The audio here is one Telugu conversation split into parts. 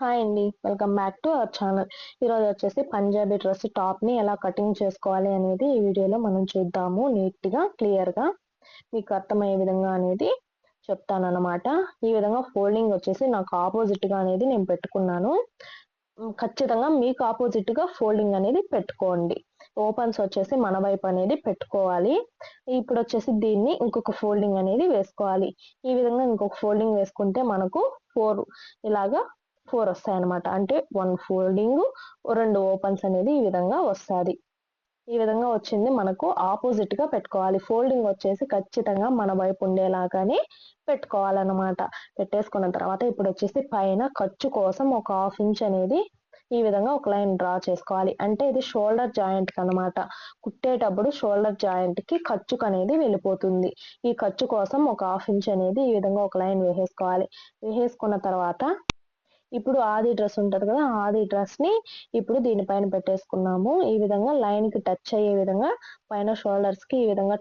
హాయ్ అండి. Welcome back to our channel. ఈరోజు వచ్చేసి పంజాబీ డ్రెస్ టాప్ని ఎలా కటింగ్ చేసుకోవాలి అనేది ఈ వీడియోలో మనం చూద్దాము. నీట్గా క్లియర్గా మీకు అర్థమయ్యే విధంగా అనేది చెప్తాను అనమాట ఈ విధంగా ఫోల్డింగ్ వచ్చేసి నాకు ఆపోజిట్గా అనేది నేను పెట్టుకున్నాను. ఖచ్చితంగా మీకు ఆపోజిట్గా ఫోల్డింగ్ అనేది పెట్టుకోండి. ఓపెన్స్ వచ్చేసి మన వైపు అనేది పెట్టుకోవాలి. ఇప్పుడు వచ్చేసి దీన్ని ఇంకొక ఫోల్డింగ్ అనేది వేసుకోవాలి. ఈ విధంగా ఇంకొక ఫోల్డింగ్ వేసుకుంటే మనకు ఫోర్ ఇలాగా ఫోర్ వస్తాయి అనమాట అంటే వన్ ఫోల్డింగ్ రెండు ఓపెన్స్ అనేది ఈ విధంగా వస్తుంది. ఈ విధంగా వచ్చింది మనకు ఆపోజిట్గా పెట్టుకోవాలి. ఫోల్డింగ్ వచ్చేసి ఖచ్చితంగా మన వైపు ఉండేలాగానే పెట్టుకోవాలన్నమాట. పెట్టేసుకున్న తర్వాత ఇప్పుడు వచ్చేసి పైన ఖర్చు కోసం ఒక హాఫ్ ఇంచ్ అనేది ఈ విధంగా ఒక లైన్ డ్రా చేసుకోవాలి. అంటే ఇది షోల్డర్ జాయింట్ అనమాట కుట్టేటప్పుడు షోల్డర్ జాయింట్కి ఖర్చుకు అనేది వెళ్ళిపోతుంది. ఈ ఖర్చు కోసం ఒక హాఫ్ ఇంచ్ అనేది ఈ విధంగా ఒక లైన్ వేసేసుకోవాలి. వేసేసుకున్న తర్వాత ఇప్పుడు ఆది డ్రెస్ ఉంటది కదా ఆది డ్రెస్ని ఇప్పుడు దీనిపైన పెట్టేసుకున్నాము. ఈ విధంగా లైన్కి టచ్ అయ్యే విధంగా పైన షోల్డర్స్కి ఈ విధంగా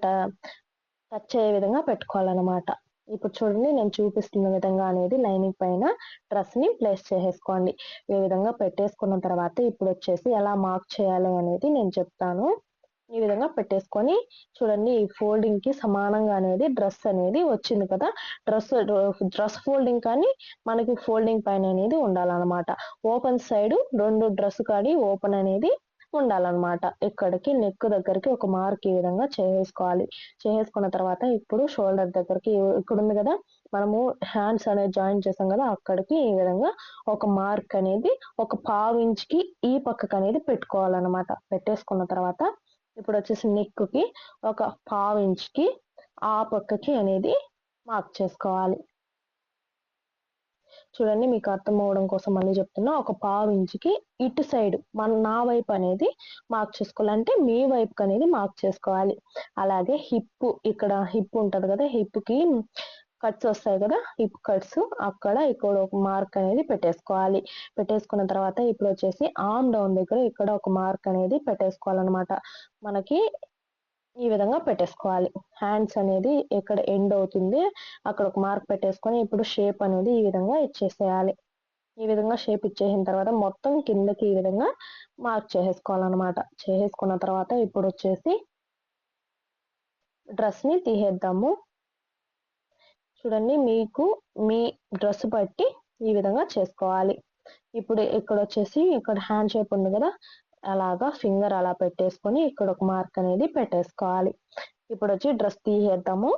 టచ్ అయ్యే విధంగా పెట్టుకోవాలన్నమాట. ఇప్పుడు చూడండి నేను చూపిస్తున్న విధంగా అనేది లైనింగ్ పైన డ్రెస్ని ప్లేస్ చేసేసుకోండి. ఈ విధంగా పెట్టేసుకున్న తర్వాత ఇప్పుడు వచ్చేసి ఎలా మార్క్ చేయాలి అనేది నేను చెప్తాను. ఈ విధంగా పెట్టేసుకొని చూడండి ఈ ఫోల్డింగ్కి సమానంగా అనేది డ్రెస్ అనేది వచ్చింది కదా. డ్రెస్ డ్రెస్ ఫోల్డింగ్ కానీ మనకి ఫోల్డింగ్ పైన అనేది ఉండాలన్నమాట. ఓపెన్ సైడ్ రెండు డ్రెస్ కానీ ఓపెన్ అనేది ఉండాలన్నమాట. ఇక్కడికి నెక్ దగ్గరికి ఒక మార్క్ ఈ విధంగా చేసేసుకోవాలి. చేసేసుకున్న తర్వాత ఇప్పుడు షోల్డర్ దగ్గరికి ఇక్కడ ఉంది కదా మనము హ్యాండ్స్ అనేది జాయిన్ చేసాం కదా అక్కడికి ఈ విధంగా ఒక మార్క్ అనేది ఒక పావు ఇంచ్కి ఈ పక్కకు అనేది పెట్టుకోవాలన్నమాట. పెట్టేసుకున్న తర్వాత ఇప్పుడు వచ్చేసి నెక్కి ఒక పావు ఇంచ్కి ఆ పక్కకి అనేది మార్క్ చేసుకోవాలి. చూడండి మీకు అర్థం అవడం కోసం మళ్ళీ చెప్తున్నా ఒక పావు ఇంచుకి ఇటు సైడ్ మన నా వైపు అనేది మార్క్ చేసుకోవాలంటే మీ వైపుకి అనేది మార్క్ చేసుకోవాలి. అలాగే హిప్ ఇక్కడ హిప్ ఉంటుంది కదా హిప్కి కట్స్ వస్తాయి కదా హిప్ కట్స్ అక్కడ ఇక్కడ ఒక మార్క్ అనేది పెట్టేసుకోవాలి. పెట్టేసుకున్న తర్వాత ఇప్పుడు వచ్చేసి ఆమ్ డౌన్ దగ్గర ఇక్కడ ఒక మార్క్ అనేది పెట్టేసుకోవాలన్నమాట. మనకి ఈ విధంగా పెట్టేసుకోవాలి. హ్యాండ్స్ అనేది ఎక్కడ ఎండ్ అవుతుంది అక్కడ ఒక మార్క్ పెట్టేసుకొని ఇప్పుడు షేప్ అనేది ఈ విధంగా ఇచ్చేసేయాలి. ఈ విధంగా షేప్ ఇచ్చేసిన తర్వాత మొత్తం కిందకి ఈ విధంగా మార్క్ చేసేసుకోవాలన్నమాట. చేసేసుకున్న తర్వాత ఇప్పుడు వచ్చేసి డ్రెస్ని తీసేద్దాము. చూడండి మీకు మీ డ్రెస్ బట్టి ఈ విధంగా చేసుకోవాలి. ఇప్పుడు ఇక్కడ వచ్చేసి ఇక్కడ హ్యాండ్ షేప్ ఉంది కదా అలాగా ఫింగర్ అలా పెట్టేసుకొని ఇక్కడ ఒక మార్క్ అనేది పెట్టేసుకోవాలి. ఇప్పుడు వచ్చి డ్రెస్ తీసేద్దాము.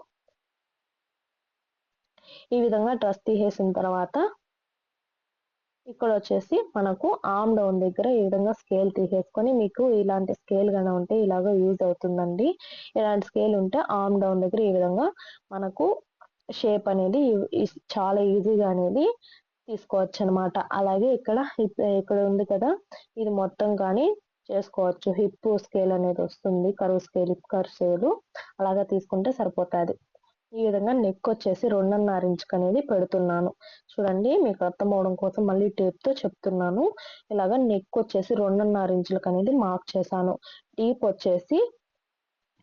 ఈ విధంగా డ్రెస్ తీసేసిన తర్వాత ఇక్కడ వచ్చేసి మనకు ఆమ్ డౌన్ దగ్గర ఈ విధంగా స్కేల్ తీసేసుకొని మీకు ఇలాంటి స్కేల్ గానే ఉంటే ఇలాగా యూజ్ అవుతుందండి. ఇలాంటి స్కేల్ ఉంటే ఆమ్ డౌన్ దగ్గర ఈ విధంగా మనకు షేప్ అనేది చాలా ఈజీగా అనేది తీసుకోవచ్చు అనమాట అలాగే ఇక్కడ ఇక్కడ ఉంది కదా ఇది మొత్తం కానీ చేసుకోవచ్చు. హిప్ స్కేల్ అనేది వస్తుంది కరువు స్కేల్ హిప్ కర్ స్కేల్ అలాగా తీసుకుంటే సరిపోతుంది. ఈ విధంగా నెక్ వచ్చేసి రెండున్నర ఇంచుకు అనేది పెడుతున్నాను. చూడండి మీకు అర్థం అవడం కోసం మళ్ళీ టేప్తో చెప్తున్నాను. ఇలాగా నెక్ వచ్చేసి రెండున్నర ఇంచులకు అనేది మార్క్ చేశాను. డీప్ వచ్చేసి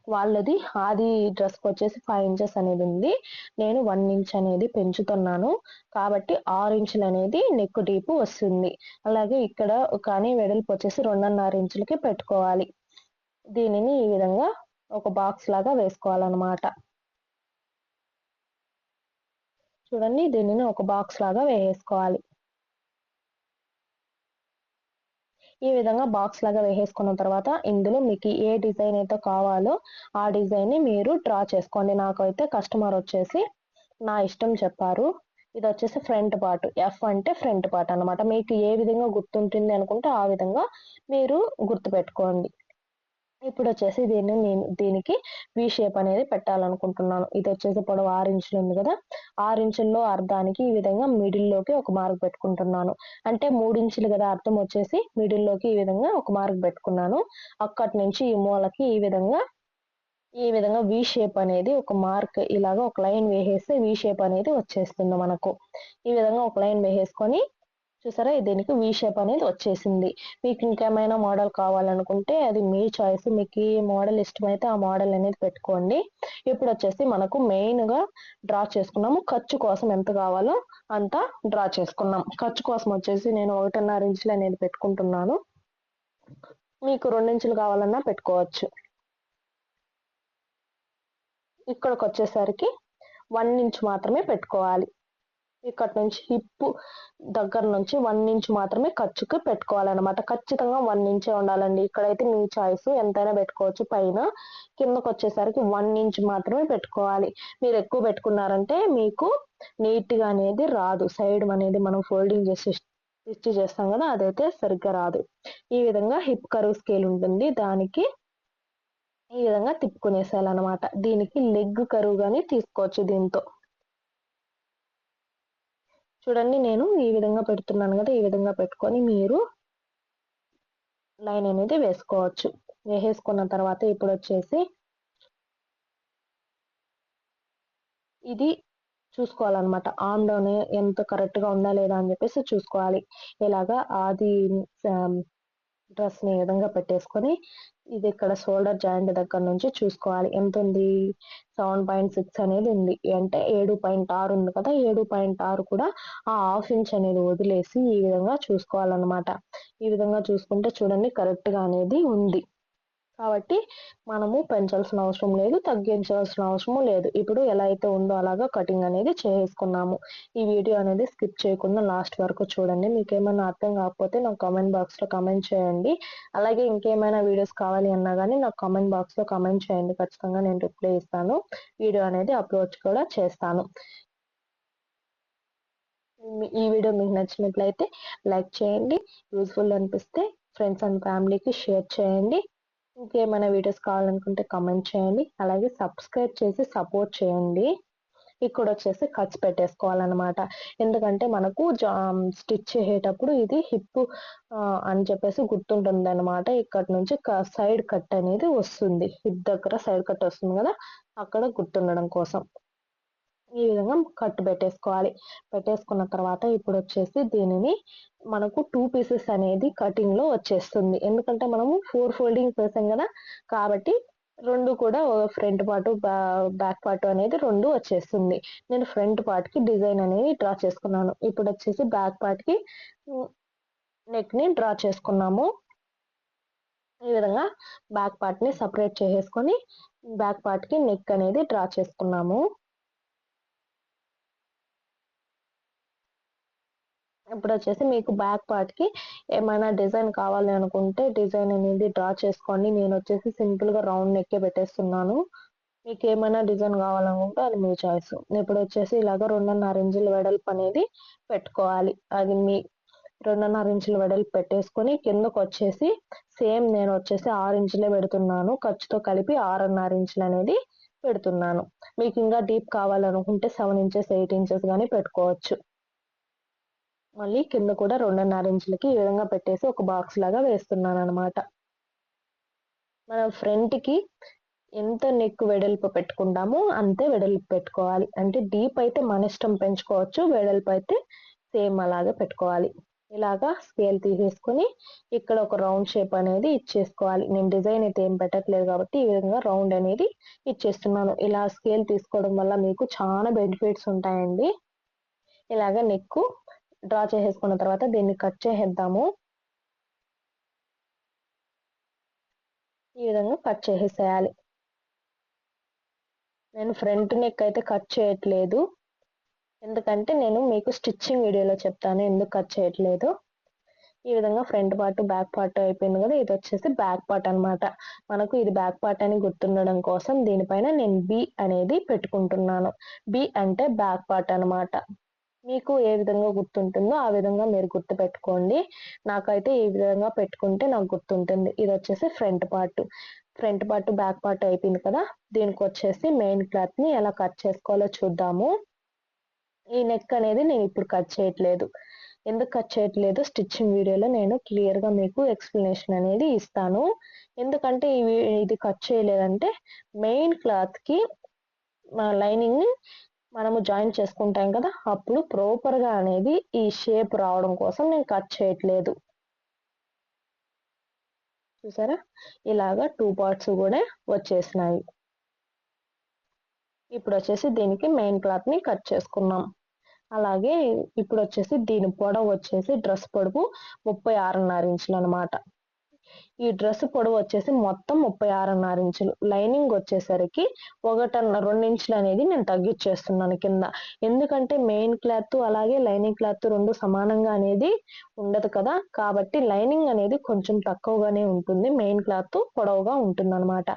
వాళ్ళది ఆది డ్రెస్ వచ్చేసి ఫైవ్ ఇంచెస్ అనేది ఉంది. నేను వన్ ఇంచ్ అనేది పెంచుతున్నాను. కాబట్టి ఆరు ఇంచులు అనేది నెక్ డీప్ వస్తుంది. అలాగే ఇక్కడ కానీ వెడల్పు వచ్చేసి రెండున్నర ఇంచులకి పెట్టుకోవాలి. దీనిని ఈ విధంగా ఒక బాక్స్ లాగా వేసుకోవాలన్నమాట. చూడండి దీనిని ఒక బాక్స్ లాగా వేసుకోవాలి. ఈ విధంగా బాక్స్ లాగా వేసేసుకున్న తర్వాత ఇందులో మీకు ఏ డిజైన్ అయితే కావాలో ఆ డిజైన్ని మీరు డ్రా చేసుకోండి. నాకైతే కస్టమర్ వచ్చేసి నా ఇష్టం చెప్పారు. ఇది వచ్చేసి ఫ్రంట్ పార్ట్ ఎఫ్ అంటే ఫ్రంట్ పార్ట్ అనమాట మీకు ఏ విధంగా గుర్తుంటుంది అనుకుంటే ఆ విధంగా మీరు గుర్తు పెట్టుకోండి ఇప్పుడు వచ్చేసి దీన్ని నేను దీనికి వి షేప్ అనేది పెట్టాలనుకుంటున్నాను. ఇది వచ్చేసి పొడవు ఆరు ఇంచులు ఉంది కదా? ఆరు ఇంచుల్లో అర్ధానికి ఈ విధంగా మిడిల్లోకి ఒక మార్క్ పెట్టుకుంటున్నాను. అంటే మూడు ఇంచులు కదా అర్థం వచ్చేసి మిడిల్లోకి ఈ విధంగా ఒక మార్క్ పెట్టుకున్నాను. అక్కడి నుంచి ఈ మూలకి ఈ విధంగా ఈ విధంగా వి షేప్ అనేది ఒక మార్క్ ఇలాగా ఒక లైన్ వేసేస్తే వి షేప్ అనేది వచ్చేస్తుంది మనకు. ఈ విధంగా ఒక లైన్ వేసేసుకొని చూసారా దీనికి వి షేప్ అనేది వచ్చేసింది. మీకు ఇంకేమైనా మోడల్ కావాలనుకుంటే అది మీ చాయిస్ మీకు ఏ మోడల్ ఇష్టమైతే ఆ మోడల్ అనేది పెట్టుకోండి. ఇప్పుడు వచ్చేసి మనకు మెయిన్గా డ్రా చేసుకున్నాము. ఖర్చు కోసం ఎంత కావాలో అంత డ్రా చేసుకున్నాం. ఖర్చు కోసం వచ్చేసి నేను ఒకటిన్నర ఇంచులు అనేది పెట్టుకుంటున్నాను. మీకు రెండించులు కావాలన్నా పెట్టుకోవచ్చు. ఇక్కడికి వచ్చేసరికి వన్ ఇంచ్ మాత్రమే పెట్టుకోవాలి. ఇక్కడ నుంచి హిప్ దగ్గర నుంచి వన్ ఇంచ్ మాత్రమే ఖర్చుకి పెట్టుకోవాలన్నమాట. ఖచ్చితంగా వన్ ఇంచే ఉండాలండి. ఇక్కడైతే మీ చాయిస్ ఎంతైనా పెట్టుకోవచ్చు. పైన కిందకు వచ్చేసరికి వన్ ఇంచ్ మాత్రమే పెట్టుకోవాలి. మీరు ఎక్కువ పెట్టుకున్నారంటే మీకు నీట్గా అనేది రాదు. సైడ్ అనేది మనం ఫోల్డింగ్ చేసి స్టిచ్ చేస్తాం కదా అదైతే సరిగ్గా రాదు. ఈ విధంగా హిప్ కరువు స్కేల్ ఉంటుంది. దానికి ఈ విధంగా తిప్పుకునేసేయాలన్నమాట. దీనికి లెగ్ కరువు కానీ తీసుకోవచ్చు దీంతో. చూడండి నేను ఈ విధంగా పెడుతున్నాను కదా ఈ విధంగా పెట్టుకొని మీరు లైన్ అనేది వేసుకోవచ్చు. వేసేసుకున్న తర్వాత ఇప్పుడు వచ్చేసి ఇది చూసుకోవాలన్నమాట. ఆమ్ డౌన్ ఎంత కరెక్ట్గా ఉందా లేదా అని చెప్పేసి చూసుకోవాలి. ఇలాగా ఆది డ్రెస్ని ఈ విధంగా పెట్టేసుకొని ఇది ఇక్కడ షోల్డర్ జాయింట్ దగ్గర నుంచి చూసుకోవాలి. ఎంత ఉంది? సెవెన్ పాయింట్ సిక్స్ అనేది ఉంది. అంటే ఏడు పాయింట్ ఆరు ఉంది కదా ఏడు పాయింట్ ఆరు కూడా ఆ హాఫ్ ఇంచ్ అనేది వదిలేసి ఈ విధంగా చూసుకోవాలన్నమాట. ఈ విధంగా చూసుకుంటే చూడండి కరెక్ట్గా అనేది ఉంది. కాబట్టి మనము పెంచాల్సిన అవసరం లేదు తగ్గించాల్సిన అవసరం లేదు. ఇప్పుడు ఎలా అయితే ఉందో అలాగా కటింగ్ అనేది చేసుకున్నాము. ఈ వీడియో అనేది స్కిప్ చేయకుండా లాస్ట్ వరకు చూడండి. మీకు ఏమైనా అర్థం కాకపోతే నాకు కామెంట్ బాక్స్లో కమెంట్ కామెంట్ చేయండి. అలాగే ఇంకేమైనా వీడియోస్ కావాలి అన్నా కానీ నాకు కామెంట్ బాక్స్లో కమెంట్ కామెంట్ చేయండి. ఖచ్చితంగా నేను రిప్లై ఇస్తాను. వీడియో అనేది అప్లోడ్ కూడా చేస్తాను. ఈ వీడియో మీకు నచ్చినట్లయితే లైక్ చేయండి. యూస్ఫుల్ అనిపిస్తే ఫ్రెండ్స్ అండ్ ఫ్యామిలీకి షేర్ చేయండి. ఇంకేమైనా వీడియోస్ కావాలనుకుంటే కమెంట్ చేయండి. అలాగే సబ్స్క్రైబ్ చేసి సపోర్ట్ చేయండి. ఇక్కడ వచ్చేసి కట్స్ పెట్టేసుకోవాలన్నమాట. ఎందుకంటే మనకు స్టిచ్ చేసేటప్పుడు ఇది హిప్ అని చెప్పేసి గుర్తుంటుంది అనమాట ఇక్కడ నుంచి సైడ్ కట్ అనేది వస్తుంది. హిప్ దగ్గర సైడ్ కట్ వస్తుంది కదా అక్కడ గుర్తుండడం కోసం. ఈ విధంగా కట్ పెట్టేసుకోవాలి. పెట్టేసుకున్న తర్వాత ఇప్పుడు వచ్చేసి దీనిని మనకు టూ పీసెస్ అనేది కటింగ్లో వచ్చేస్తుంది. ఎందుకంటే మనము ఫోర్ ఫోల్డింగ్ చేసాం కదా కాబట్టి రెండు కూడా ఫ్రంట్ పార్ట్ బ్యాక్ పార్ట్ అనేది రెండు వచ్చేస్తుంది. నేను ఫ్రంట్ పార్ట్కి డిజైన్ అనేది డ్రా చేసుకున్నాను. ఇప్పుడు వచ్చేసి బ్యాక్ పార్ట్కి నెక్ని డ్రా చేసుకున్నాము. ఈ విధంగా బ్యాక్ పార్ట్ని సపరేట్ చేసేసుకొని బ్యాక్ పార్ట్కి నెక్ అనేది డ్రా చేసుకున్నాము. ఇప్పుడు వచ్చేసి మీకు బ్యాక్ పార్ట్కి ఏమైనా డిజైన్ కావాలి అనుకుంటే డిజైన్ అనేది డ్రా చేసుకోండి. నేను వచ్చేసి సింపుల్గా రౌండ్ నెక్కే పెట్టేస్తున్నాను. మీకు ఏమైనా డిజైన్ కావాలనుకుంటే అది మీ చాయిస్ ఇప్పుడు వచ్చేసి ఇలాగ రెండున్నర ఇంచుల వెడల్పు అనేది పెట్టుకోవాలి. అది మీ రెండున్నర ఇంచుల వెడల్పు పెట్టేసుకొని కిందకు వచ్చేసి సేమ్ నేను వచ్చేసి ఆరు ఇంచులే పెడుతున్నాను. ఖర్చుతో కలిపి ఆరున్నర ఇంచులు అనేది పెడుతున్నాను. మీకు ఇంకా డీప్ కావాలనుకుంటే సెవెన్ ఇంచెస్ ఎయిట్ ఇంచెస్ కానీ పెట్టుకోవచ్చు. మళ్ళీ కింద కూడా రెండున్నర ఇంచులకి ఈ విధంగా పెట్టేసి ఒక బాక్స్ లాగా వేస్తున్నాను అనమాట మనం ఫ్రంట్కి ఎంత నెక్ వెడల్పు పెట్టుకుంటామో అంతే వెడల్పు పెట్టుకోవాలి. అంటే డీప్ అయితే మన ఇష్టం పెంచుకోవచ్చు వెడల్పు అయితే సేమ్ అలాగే పెట్టుకోవాలి. ఇలాగా స్కేల్ తీసేసుకొని ఇక్కడ ఒక రౌండ్ షేప్ అనేది ఇచ్చేసుకోవాలి. నేను డిజైన్ అయితే ఏం పెట్టట్లేదు కాబట్టి ఈ విధంగా రౌండ్ అనేది ఇచ్చేస్తున్నాను. ఇలా స్కేల్ తీసుకోవడం వల్ల మీకు చాలా బెనిఫిట్స్ ఉంటాయండి. ఇలాగ నెక్ డ్రా చేసేసుకున్న తర్వాత దీన్ని కట్ చేసేద్దాము. ఈ విధంగా కట్ చేసేసేయాలి. నేను ఫ్రంట్ నెక్ అయితే కట్ చేయట్లేదు. ఎందుకంటే నేను మీకు స్టిచ్చింగ్ వీడియోలో చెప్తాను ఎందుకు కట్ చేయట్లేదు. ఈ విధంగా ఫ్రంట్ పార్ట్ బ్యాక్ పార్ట్ అయిపోయింది కదా ఇది వచ్చేసి బ్యాక్ పార్ట్ అనమాట మనకు ఇది బ్యాక్ పార్ట్ అని గుర్తుండడం కోసం దీనిపైన నేను బి అనేది పెట్టుకుంటున్నాను. బి అంటే బ్యాక్ పార్ట్ అనమాట మీకు ఏ విధంగా గుర్తుంటుందో ఆ విధంగా మీరు గుర్తు పెట్టుకోండి నాకైతే ఈ విధంగా పెట్టుకుంటే నాకు గుర్తుంటుంది. ఇది వచ్చేసి front part. Front part back part అయిపోయింది కదా? దీనికి వచ్చేసి మెయిన్ క్లాత్ని ఎలా కట్ చేసుకోవాలో చూద్దాము. ఈ నెక్ అనేది నేను ఇప్పుడు కట్ చేయట్లేదు. ఎందుకు కట్ చేయట్లేదు? స్టిచ్చింగ్ వీడియోలో నేను క్లియర్గా మీకు ఎక్స్ప్లెనేషన్ అనేది ఇస్తాను. ఎందుకంటే ఇది కట్ చేయలేదంటే మెయిన్ క్లాత్కి లైనింగ్ మనము జాయిన్ చేసుకుంటాం కదా అప్పుడు ప్రాపర్గా అనేది ఈ షేప్ రావడం కోసం నేను కట్ చేయట్లేదు. చూసారా? ఇలాగా టూ పార్ట్స్ కూడా వచ్చేసినాయి. ఇప్పుడు వచ్చేసి దీనికి మెయిన్ క్లాత్ని కట్ చేసుకున్నాం. అలాగే ఇప్పుడు వచ్చేసి దీని పొడవు వచ్చేసి డ్రెస్ పొడవు ముప్పై ఆరున్నర ఇంచులు అనమాట ఈ డ్రెస్ పొడవు వచ్చేసి మొత్తం ముప్పై ఆరున్నర ఇంచులు. లైనింగ్ వచ్చేసరికి ఒకటన్న రెండు ఇంచులు అనేది నేను తగ్గించేస్తున్నాను కింద. ఎందుకంటే మెయిన్ క్లాత్ అలాగే లైనింగ్ క్లాత్ రెండు సమానంగా అనేది ఉండదు కదా. కాబట్టి లైనింగ్ అనేది కొంచెం తక్కువగానే ఉంటుంది. మెయిన్ క్లాత్ పొడవుగా ఉంటుంది అనమాట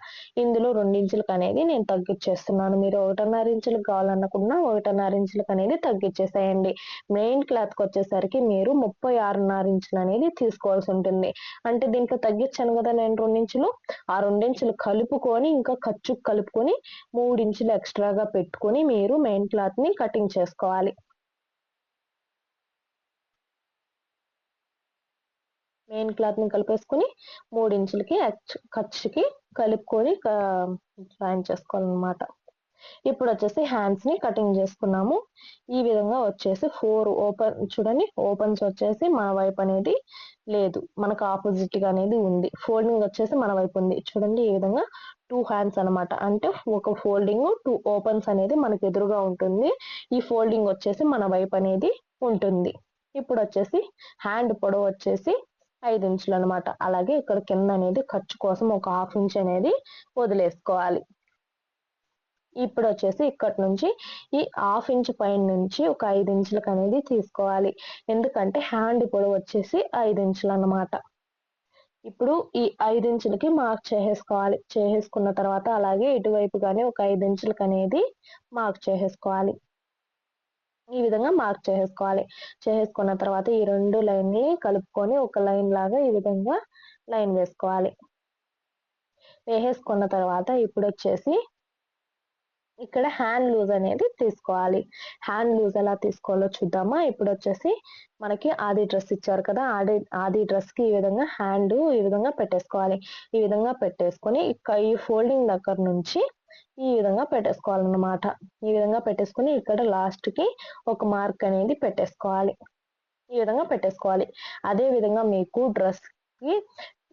ఇందులో రెండించులకు అనేది నేను తగ్గించేస్తున్నాను. మీరు ఒకటిన్నర ఇంచులకు కావాలనుకున్నా ఒకటిన్నర ఇంచులకు అనేది తగ్గించేసేయండి. మెయిన్ క్లాత్కి వచ్చేసరికి మీరు ముప్పై ఆరున్నర ఇంచులు అనేది తీసుకోవాల్సి ఉంటుంది. అంటే దీంట్లో తగ్గి తగ్గించాను కదా నేను రెండించులు. ఆ రెండించులు కలుపుకొని ఇంకా ఖర్చు కలుపుకొని మూడించులు ఎక్స్ట్రాగా పెట్టుకొని మీరు మెయిన్ క్లాత్ని కటింగ్ చేసుకోవాలి. మెయిన్ క్లాత్ని కలిపేసుకుని మూడించులకి ఖర్చుకి కలుపుకొని జాయిన్ చేసుకోవాలన్నమాట. ఇప్పుడు వచ్చేసి హ్యాండ్స్ని కటింగ్ చేసుకున్నాము. ఈ విధంగా వచ్చేసి ఫోర్ ఓపెన్ చూడండి ఓపెన్స్ వచ్చేసి మన వైపు అనేది లేదు. మనకు ఆపోజిట్గా అనేది ఉంది. ఫోల్డింగ్ వచ్చేసి మన వైపు ఉంది. చూడండి ఈ విధంగా టూ హ్యాండ్స్ అనమాట అంటే ఒక ఫోల్డింగ్ టూ ఓపెన్స్ అనేది మనకు ఎదురుగా ఉంటుంది. ఈ ఫోల్డింగ్ వచ్చేసి మన వైపు అనేది ఉంటుంది. ఇప్పుడు వచ్చేసి హ్యాండ్ పొడవు వచ్చేసి ఐదు ఇంచులు అనమాట అలాగే ఇక్కడ కింద అనేది ఖర్చు కోసం ఒక హాఫ్ ఇంచ్ అనేది వదిలేసుకోవాలి. ఇప్పుడు వచ్చేసి ఇక్కడ నుంచి ఈ హాఫ్ ఇంచ్ పైన నుంచి ఒక ఐదు ఇంచులకు అనేది తీసుకోవాలి. ఎందుకంటే హ్యాండ్ పొడవు వచ్చేసి ఐదు ఇంచులు అన్నమాట ఇప్పుడు ఈ ఐదు ఇంచులకి మార్క్ చేసేసుకోవాలి. చేసేసుకున్న తర్వాత అలాగే ఇటువైపు కానీ ఒక ఐదు ఇంచులకు అనేది మార్క్ చేసేసుకోవాలి. ఈ విధంగా మార్క్ చేసేసుకోవాలి. చేసేసుకున్న తర్వాత ఈ రెండు లైన్ని కలుపుకొని ఒక లైన్ లాగా ఈ విధంగా లైన్ వేసుకోవాలి. వేసేసుకున్న తర్వాత ఇప్పుడు వచ్చేసి ఇక్కడ హ్యాండ్ లూజ్ అనేది తీసుకోవాలి. హ్యాండ్ లూజ్ ఎలా తీసుకోవాలో చూద్దామా? ఇప్పుడు వచ్చేసి మనకి ఆది డ్రెస్ ఇచ్చారు కదా ఆది ఆది డ్రెస్కి ఈ విధంగా హ్యాండ్ ఈ విధంగా పెట్టేసుకోవాలి. ఈ విధంగా పెట్టేసుకొని ఈ ఫోల్డింగ్ దగ్గర నుంచి ఈ విధంగా పెట్టేసుకోవాలన్నమాట. ఈ విధంగా పెట్టేసుకుని ఇక్కడ లాస్ట్కి ఒక మార్క్ అనేది పెట్టేసుకోవాలి. ఈ విధంగా పెట్టేసుకోవాలి. అదే విధంగా మీకు డ్రెస్కి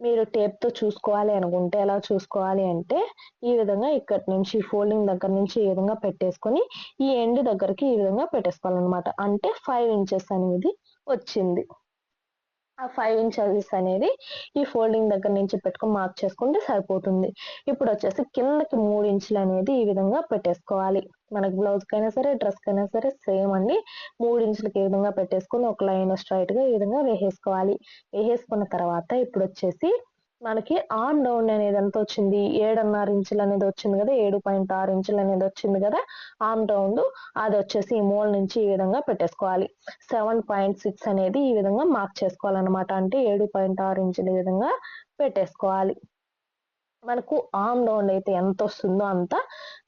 మీరు టేప్తో చూసుకోవాలి అనుకుంటే ఎలా చూసుకోవాలి అంటే ఈ విధంగా ఇక్కడ నుంచి ఫోల్డింగ్ దగ్గర నుంచి ఈ విధంగా పెట్టేసుకొని ఈ ఎండ్ దగ్గరికి ఈ విధంగా పెట్టేసుకోవాలన్నమాట. అంటే ఫైవ్ ఇంచెస్ అనేది వచ్చింది. ఆ ఫైవ్ ఇంచెస్ అనేది ఈ ఫోల్డింగ్ దగ్గర నుంచి పెట్టుకొని మార్క్ చేసుకుంటే సరిపోతుంది. ఇప్పుడు వచ్చేసి కిందకి మూడు ఇంచులు అనేది ఈ విధంగా పెట్టేసుకోవాలి. మనకి బ్లౌజ్ కైనా సరే డ్రెస్ కైనా సరే సేమ్ అండి. మూడు ఇంచులకి ఈ విధంగా పెట్టేసుకొని ఒక లైన్ స్ట్రైట్గా ఈ విధంగా వేసేసుకోవాలి. వేసేసుకున్న తర్వాత ఇప్పుడు వచ్చేసి మనకి ఆన్ డౌన్ అనేది ఎంత వచ్చింది? ఏడున్నర ఇంచులు అనేది వచ్చింది కదా ఏడు పాయింట్ ఆరు ఇంచులు అనేది వచ్చింది కదా ఆమ్ డౌన్ అది వచ్చేసి ఈ మూల నుంచి ఈ విధంగా పెట్టేసుకోవాలి. సెవెన్ పాయింట్ సిక్స్ అనేది ఈ విధంగా మార్క్ చేసుకోవాలన్నమాట. అంటే ఏడు పాయింట్ ఆరు ఇంచుల విధంగా పెట్టేసుకోవాలి. మనకు ఆమ్ డౌన్ అయితే ఎంత వస్తుందో అంత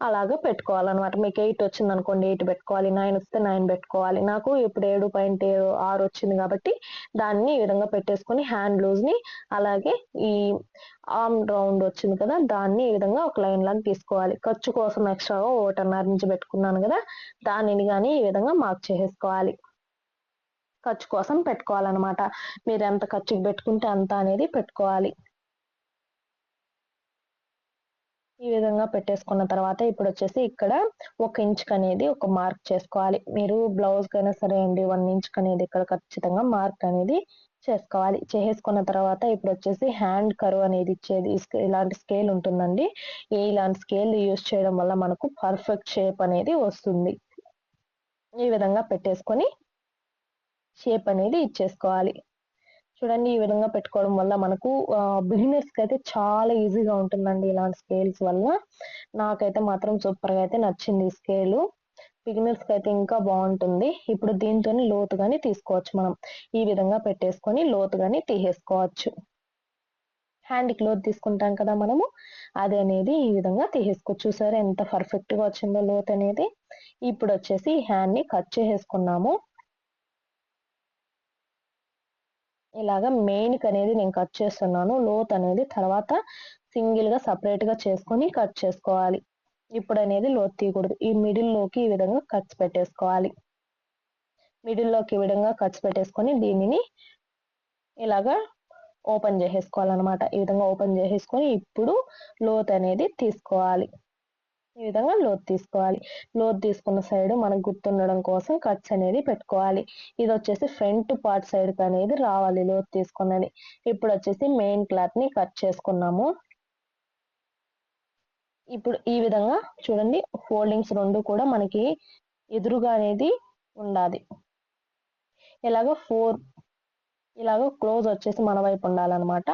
అలాగా పెట్టుకోవాలన్నమాట. మీకు ఎయిట్ వచ్చింది అనుకోండి ఎయిట్ పెట్టుకోవాలి నైన్ వస్తే నైన్ పెట్టుకోవాలి. నాకు ఇప్పుడు ఏడు పాయింట్ ఆరు వచ్చింది కాబట్టి దాన్ని ఈ విధంగా పెట్టేసుకొని హ్యాండ్ లూజ్ని అలాగే ఈ ఆమ్ రౌండ్ వచ్చింది కదా దాన్ని ఈ విధంగా ఒక లైన్ లాగా తీసుకోవాలి. ఖర్చు కోసం ఎక్స్ట్రాగా ఒకటిన్నర నుంచి పెట్టుకున్నాను కదా దానిని కానీ ఈ విధంగా మార్క్ చేసేసుకోవాలి. ఖర్చు కోసం పెట్టుకోవాలన్నమాట. మీరు ఎంత ఖర్చుకి పెట్టుకుంటే అంత అనేది పెట్టుకోవాలి. ఈ విధంగా పెట్టేసుకున్న తర్వాత ఇప్పుడు వచ్చేసి ఇక్కడ ఒక ఇంచ్ అనేది ఒక మార్క్ చేసుకోవాలి. మీరు బ్లౌజ్ కైనా సరే అండి వన్ ఇంచ్ అనేది ఇక్కడ ఖచ్చితంగా మార్క్ అనేది చేసుకోవాలి. చేసుకున్న తర్వాత ఇప్పుడు వచ్చేసి హ్యాండ్ కరువు అనేది ఇచ్చేది. ఇలాంటి స్కేల్ ఉంటుందండి. ఏ ఇలాంటి స్కేల్ యూస్ చేయడం వల్ల మనకు పర్ఫెక్ట్ షేప్ అనేది వస్తుంది. ఈ విధంగా పెట్టేసుకొని షేప్ అనేది ఇచ్చేసుకోవాలి. చూడండి ఈ విధంగా పెట్టుకోవడం వల్ల మనకు బిగినర్స్కి అయితే చాలా ఈజీగా ఉంటుందండి ఇలాంటి స్కేల్స్ వల్ల. నాకైతే మాత్రం సూపర్గా అయితే నచ్చింది ఈ స్కేలు. బిగినర్స్కి అయితే ఇంకా బాగుంటుంది. ఇప్పుడు దీంతో లోతుగాని తీసుకోవచ్చు మనం. ఈ విధంగా పెట్టేసుకొని లోతుగాని తీసేసుకోవచ్చు. హ్యాండ్ క్లోత్ తీసుకుంటాం కదా మనము. అది అనేది ఈ విధంగా తీసేసుకోవచ్చు. చూసారా ఎంత పర్ఫెక్ట్గా వచ్చిందో లోతు అనేది. ఇప్పుడు వచ్చేసి హ్యాండ్ని కట్ చేసేసుకున్నాము. ఇలాగా మెయిన్ అనేది నేను కట్ చేస్తున్నాను. లోత్ అనేది తర్వాత సింగిల్గా సపరేట్గా చేసుకొని కట్ చేసుకోవాలి. ఇప్పుడు అనేది లోతు తీయకూడదు. ఈ మిడిల్లోకి ఈ విధంగా కట్స్ పెట్టేసుకోవాలి. మిడిల్లోకి ఈ విధంగా కట్స్ పెట్టేసుకొని దీనిని ఇలాగా ఓపెన్ చేసేసుకోవాలన్నమాట. ఈ విధంగా ఓపెన్ చేసేసుకొని ఇప్పుడు లోత్ అనేది తీసుకోవాలి. ఈ విధంగా లోత్ తీసుకోవాలి. లోత్ తీసుకున్న సైడ్ మనకు గుర్తుండడం కోసం కట్స్ అనేది పెట్టుకోవాలి. ఇది వచ్చేసి ఫ్రంట్ పార్ట్ సైడ్ అనేది రావాలి లోత్ తీసుకున్నది. ఇప్పుడు వచ్చేసి మెయిన్ క్లాత్ని కట్ చేసుకున్నాము. ఇప్పుడు ఈ విధంగా చూడండి ఫోల్డింగ్స్ రెండు కూడా మనకి ఎదురుగా అనేది ఉండాలి. ఇలాగ ఫోర్ ఇలాగ క్లోజ్ వచ్చేసి మన వైపు ఉండాలన్నమాట.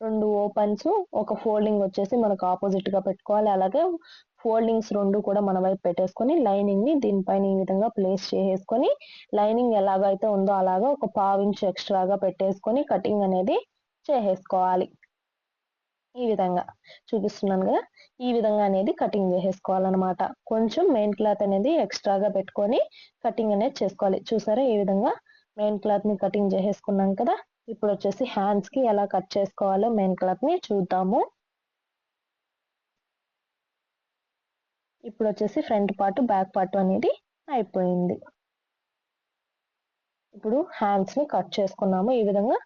రెండు ఓపెన్స్ ఒక ఫోల్డింగ్ వచ్చేసి మనకు ఆపోజిట్గా పెట్టుకోవాలి. అలాగే ఫోల్డింగ్స్ రెండు కూడా మన వైపు పెట్టేసుకొని లైనింగ్ని దీనిపైన ఈ విధంగా ప్లేస్ చేసేసుకొని లైనింగ్ ఎలాగైతే ఉందో అలాగా ఒక పావించ్ ఎక్స్ట్రాగా పెట్టేసుకొని కటింగ్ అనేది చేసేసుకోవాలి. ఈ విధంగా చూపిస్తున్నాను కదా ఈ విధంగా అనేది కటింగ్ చేసేసుకోవాలన్నమాట. కొంచెం మెయిన్ క్లాత్ అనేది ఎక్స్ట్రాగా పెట్టుకొని కటింగ్ అనేది చేసుకోవాలి. చూసారా ఈ విధంగా మెయిన్ క్లాత్ని కటింగ్ చేసేసుకున్నాం కదా ఇప్పుడు వచ్చేసి హ్యాండ్స్కి ఎలా కట్ చేసుకోవాలో మెయిన్ క్లాత్ని చూద్దాము. ఇప్పుడు వచ్చేసి ఫ్రంట్ పార్ట్ బ్యాక్ పార్ట్ అనేది అయిపోయింది. ఇప్పుడు హ్యాండ్స్ని కట్ చేసుకున్నాము. ఈ విధంగా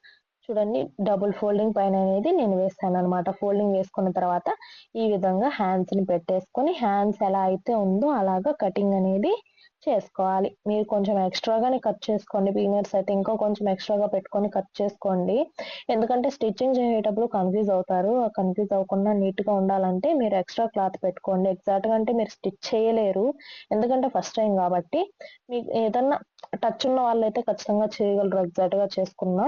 చూడండి డబుల్ ఫోల్డింగ్ పైన అనేది నేను వేస్తాను అనమాట ఫోల్డింగ్ వేసుకున్న తర్వాత ఈ విధంగా హ్యాండ్స్ని పెట్టేసుకొని హ్యాండ్స్ ఎలా అయితే ఉందో అలాగా కటింగ్ అనేది చేసుకోవాలి. మీరు కొంచెం ఎక్స్ట్రాగానే కట్ చేసుకోండి. బీనర్స్ అయితే ఇంకా కొంచెం ఎక్స్ట్రాగా పెట్టుకొని కట్ చేసుకోండి. ఎందుకంటే స్టిచ్చింగ్ చేసేటప్పుడు కన్ఫ్యూజ్ అవుతారు. కన్ఫ్యూజ్ అవ్వకుండా నీట్గా ఉండాలంటే మీరు ఎక్స్ట్రా క్లాత్ పెట్టుకోండి. ఎగ్జాక్ట్గా అంటే మీరు స్టిచ్ చేయలేరు. ఎందుకంటే ఫస్ట్ టైం కాబట్టి. మీకు ఏదన్నా టచ్ ఉన్న వాళ్ళైతే ఖచ్చితంగా చేయగలరు. ఎగ్జాక్ట్గా చేసుకున్నా.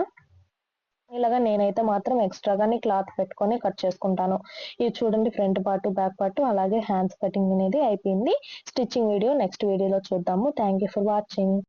ఇలాగా నేనైతే మాత్రం ఎక్స్ట్రాగానే క్లాత్ పెట్టుకొని కట్ చేసుకుంటాను. ఇది చూడండి ఫ్రంట్ పార్ట్ బ్యాక్ పార్ట్ అలాగే హ్యాండ్స్ కటింగ్ అనేది అయిపోయింది. స్టిచ్చింగ్ వీడియో నెక్స్ట్ వీడియోలో చూద్దాము. Thank you for watching